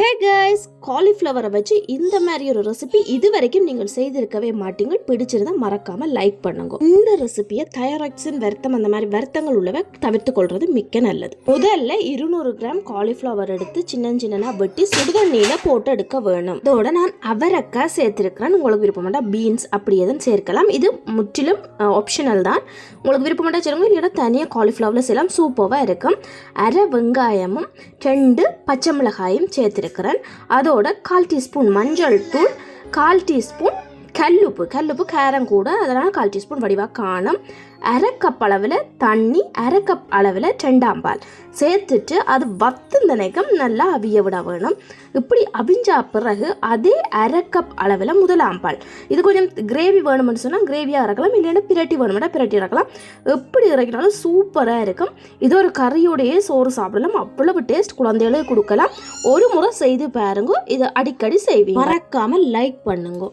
Hey guys காலிஃப்ளவரை வச்சு இந்த மாதிரி ஒரு ரெசிபி இது வரைக்கும் நீங்கள் செய்திருக்கவே மாட்டீங்க. பிடிச்சிருந்தா மறக்காம லைக் பண்ணுங்க. இந்த ரெசிபியை தைராய்ட்ஸின் வருத்தம் அந்த மாதிரி வருத்தங்கள் உள்ளவை தவிர்த்து கொள்றது மிக்க நல்லது. முதல்ல இருநூறு கிராம் காலிஃப்ளவர் எடுத்து சின்ன சின்னனா வெட்டி சுடுதண்ணியில போட்டு எடுக்க வேணும். இதோட நான் அவரக்காய் சேர்த்திருக்கிறேன். உங்களுக்கு விருப்பமாட்டா பீன்ஸ் அப்படி எதுவும் சேர்க்கலாம். இது முற்றிலும் ஆப்ஷனல் தான். உங்களுக்கு விருப்பமாட்டா சேருங்க. இல்லைன்னா தனியாக காலிஃப்ளவரில் செய்யலாம். சூப்பராக இருக்கும். அரை வெங்காயமும் ரெண்டு பச்சை மிளகாயும் சேர்த்துருக்கிறேன். அதோட கால் டீஸ்பூன் மஞ்சள் தூள் கால் டீஸ்பூன் கல்லுப்பு. கல்லுப்பு கேரம் கூட. அதனால் கால் டீஸ்பூன் வடிவாக காணும். அரை கப் அளவில் தண்ணி அரை கப் அளவில் ரெண்டாம் பால் சேர்த்துட்டு அது வத்துந்த நேரம் நல்லா அவிய விட வேணும். இப்படி அவிஞ்சா பிறகு அதே அரை கப் அளவில் முதலாம் பால் இது கொஞ்சம் கிரேவி வேணும்னு சொன்னால் கிரேவியாக இறக்கலாம் இல்லைன்னா பிரட்டி வேணும்னா பிரட்டி இறக்கலாம். எப்படி இறக்கினாலும் சூப்பராக இருக்கும். இது ஒரு கறியோடையே சோறு சாப்பிடலாம். அவ்வளவு டேஸ்ட் குழந்தைகளுக்கு கொடுக்கலாம். ஒரு முறை செய்து பாருங்க. இதை அடிக்கடி செய்வீங்க. மறக்காமல் லைக் பண்ணுங்க.